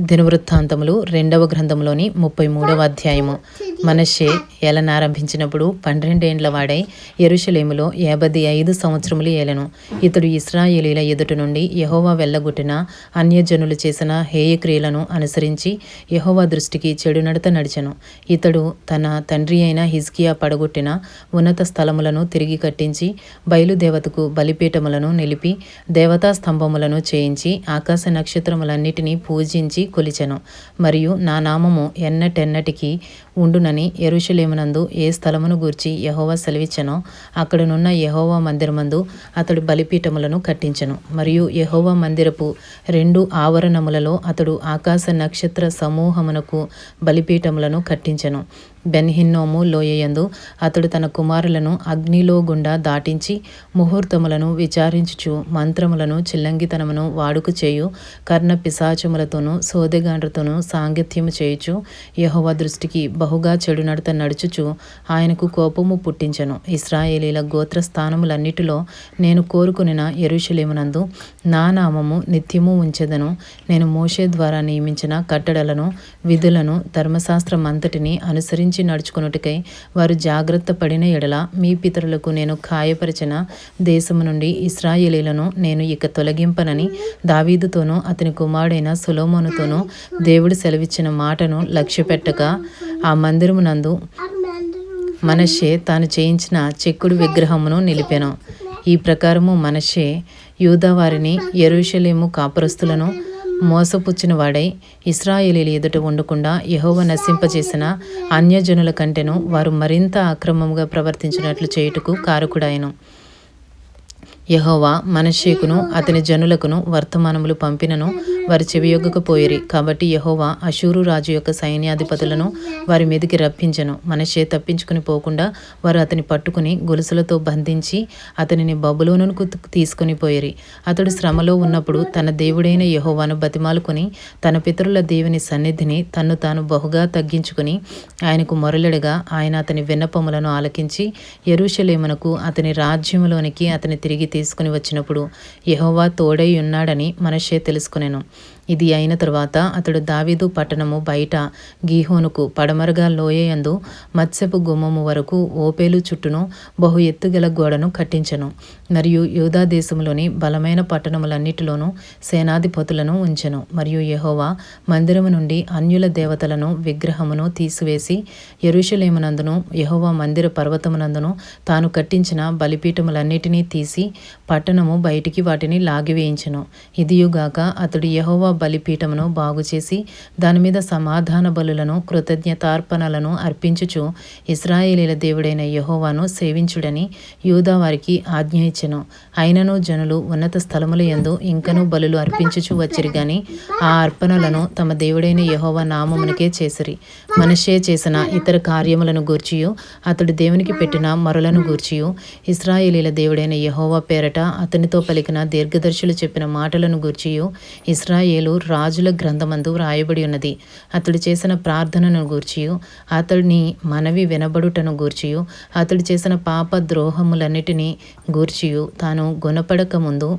దినవృత్తాంతములు రెండవ గ్రంథంలోని ముప్పై మూడవ అధ్యాయము. మనషే ఏలనారంభించినప్పుడు పన్నెండేండ్ల వాడై ఎరుషలేములో యాభై ఐదు సంవత్సరములు ఏలెను. ఇతడు ఇస్రాయేలీల ఎదుట నుండి యహోవా వెళ్ళగొట్టిన అన్యజనులు చేసిన హేయక్రియలను అనుసరించి యహోవా దృష్టికి చెడు నడత నడిచెను. ఇతడు తన తండ్రి అయిన హిజ్కియా పడగొట్టిన ఉన్నత స్థలములను తిరిగి కట్టించి బయలుదేవతకు బలిపీఠములను నిలిపి దేవతా స్తంభములను చేయించి ఆకాశ నక్షత్రములన్నిటినీ పూజించి కొలిచెను. మరియు నా నామము ఎన్నటెన్నటికి ఉండునని ఎరుషలేమునందు ఏ స్థలమును గూర్చి యహోవా సెలవిచ్చెనో అక్కడనున్న యహోవా మందిరమందు అతడు బలిపీఠములను కట్టించెను. మరియు యహోవా మందిరపు రెండు ఆవరణములలో అతడు ఆకాశ నక్షత్ర సమూహమునకు బలిపీఠములను కట్టించెను. బెన్హిన్నోము లోయయందు అతడు తన కుమారులను అగ్నిలో గుండా దాటించి ముహూర్తములను విచారించుచు మంత్రములను చిల్లంగితనమును వాడుకు చేయు కర్ణ పిశాచములతోనూ సోదెగాండ్రతోనూ సాంగత్యము చేయుచు యహోవ దృష్టికి బహుగా చెడు నడత నడుచుచు ఆయనకు కోపము పుట్టించను. ఇస్రాయేలీల గోత్ర స్థానములన్నిటిలో నేను కోరుకునిన ఎరుషలేమునందు నా నామము నిత్యము ఉంచెదను. నేను మోషే ద్వారా నియమించిన కట్టడలను విధులను ధర్మశాస్త్రం అంతటిని అనుసరించి నడుచుకొనుటకై వారు జాగ్రత్త పడిన ఎడల మీ పితరులకు నేను ఖాయపరిచిన దేశము నుండి ఇస్రాయేలీలను నేను ఇక తొలగింపనని దావీదుతోనూ అతని కుమారుడైన సులోమోనుతోనూ దేవుడు సెలవిచ్చిన మాటను లక్ష్యపెట్టక ఆ మందిరమునందు మనషే తాను చేయించిన చెక్కుడు విగ్రహమును నిలిపెను. ఈ ప్రకారము మనషే యూదా వారిని ఎరుషలేము కాపురస్తులను మోసపుచ్చిన వాడై ఇస్రాయేలీల ఎదుట ఉండకుండా యహోవ నశింపజేసిన అన్యజనుల కంటెను వారు మరింత అక్రమంగా ప్రవర్తించినట్లు చేయుటకు కారకుడాయను. యహోవా మనషేకును అతని జనులకును వర్తమానములు పంపినను వారి చెవియొగ్గకపోయిరి కాబట్టి యహోవా అశూరు రాజు యొక్క సైన్యాధిపతులను వారి మీదకి రప్పించను. మనషే తప్పించుకుని పోకుండా వారు అతని పట్టుకుని గొలుసులతో బంధించి అతనిని బబులోనుకు తీసుకుని పోయిరి. అతడు శ్రమలో ఉన్నప్పుడు తన దేవుడైన యహోవాను బతిమాలుకొని తన పితరుల దేవుని సన్నిధిని తన్ను తాను బహుగా తగ్గించుకుని ఆయనకు మొరలెడగా ఆయన అతని విన్నపములను ఆలకించి ఎరుషలేమునకు అతని రాజ్యములోనికి అతని తిరిగి తీసుకుని వచ్చినప్పుడు యహోవా తోడై ఉన్నాడని మనషే తెలుసుకునేను. ఇది అయిన తరువాత అతడు దావీదు పట్టణము బయట గీహోనుకు పడమరగా లోయయందు మత్స్యపు గుమ్మము వరకు ఓపేలు చుట్టూను బహు ఎత్తుగల గోడను కట్టించెను. మరియు యూదా దేశంలోని బలమైన పట్టణములన్నిటిలోనూ సేనాధిపతులను ఉంచెను. మరియు యహోవా మందిరము నుండి అన్యుల దేవతలను విగ్రహమును తీసివేసి ఎరుషలేమునందును యహోవా మందిర పర్వతమునందును తాను కట్టించిన బలిపీఠములన్నిటినీ తీసి పట్టణము బయటికి వాటిని లాగివేయించెను. ఇదియుగాక అతడు యహోవా బలిపీఠమును బాగుచేసి దాని మీద సమాధాన బలులను కృతజ్ఞతార్పణలను అర్పించుచు ఇస్రాయేలీల దేవుడైన యహోవాను సేవించుడని యూదా వారికి ఆజ్ఞ ఇచ్చెను. అయినను జనులు ఉన్నత స్థలముల యందు ఇంకనూ బలులు అర్పించుచు వచ్చిరి గాని ఆ అర్పణలను తమ దేవుడైన యహోవా నామమునకే చేసిరి. మనిషే చేసిన ఇతర కార్యములను గూర్చియు అతడు దేవునికి పెట్టిన మరులను గూర్చియు ఇస్రాయేలీల దేవుడైన యహోవా పేరట అతనితో పలికిన దీర్ఘదర్శులు చెప్పిన మాటలను గూర్చియు ఇస్రాయేలు రాజుల గ్రంథమందు వ్రాయబడి ఉన్నది. అతడు చేసిన ప్రార్థనను గూర్చియు అతడిని మనవి వినబడుటను గూర్చియు అతడు చేసిన పాప ద్రోహములన్నిటినీ గూర్చియు. తాను గుణపడక ముందు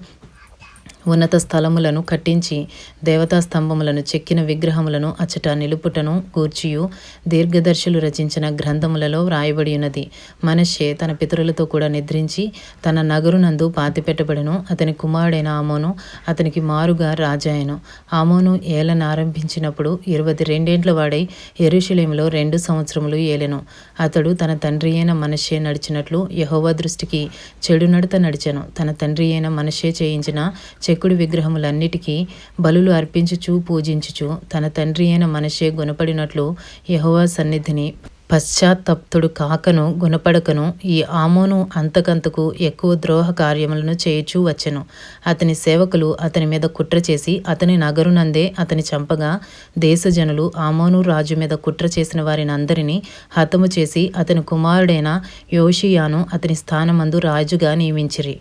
ఉన్నత స్థలములను కట్టించి దేవతా స్తంభములను చెక్కిన విగ్రహములను అచ్చట నిలుపుటను గూర్చియు దీర్ఘదర్శులు రచించిన గ్రంథములలో వ్రాయబడి ఉన్నది మనషే తన పితరులతో కూడా నిద్రించి తన నగరునందు పాతిపెట్టబడను. అతని కుమారుడైన ఆమోను అతనికి మారుగా రాజాయను. ఆమోను ఏలనారంభించినప్పుడు ఇరవై రెండేండ్ల వాడై ఎరుషలేములో రెండు సంవత్సరములు ఏలెను. అతడు తన తండ్రి అయిన మనషే నడిచినట్లు యహోవా దృష్టికి చెడు నడత నడిచెను. తన తండ్రి అయిన మనషే చేయించిన చెక్కుడు విగ్రహములన్నిటికీ బలులు అర్పించుచు పూజించుచు తన తండ్రి అయిన మనషే గుణపడినట్లు యహోవా సన్నిధిని పశ్చాత్తప్తుడు కాకను గుణపడకను ఈ ఆమోను అంతకంతకు ఎక్కువ ద్రోహ కార్యములను చేయుచూ వచ్చెను. అతని సేవకులు అతని మీద కుట్ర చేసి అతని నగరునందే అతని చంపగా దేశజనులు ఆమోను రాజు మీద కుట్ర చేసిన వారిని అందరినీ హతము చేసి అతని కుమారుడైన యోషియాను అతని స్థానమందు రాజుగా నియమించిరి.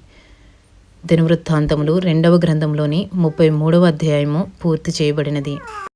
దినవృత్తాంతములు రెండవ గ్రంథంలోని ముప్పై మూడవ అధ్యాయము పూర్తి చేయబడినది.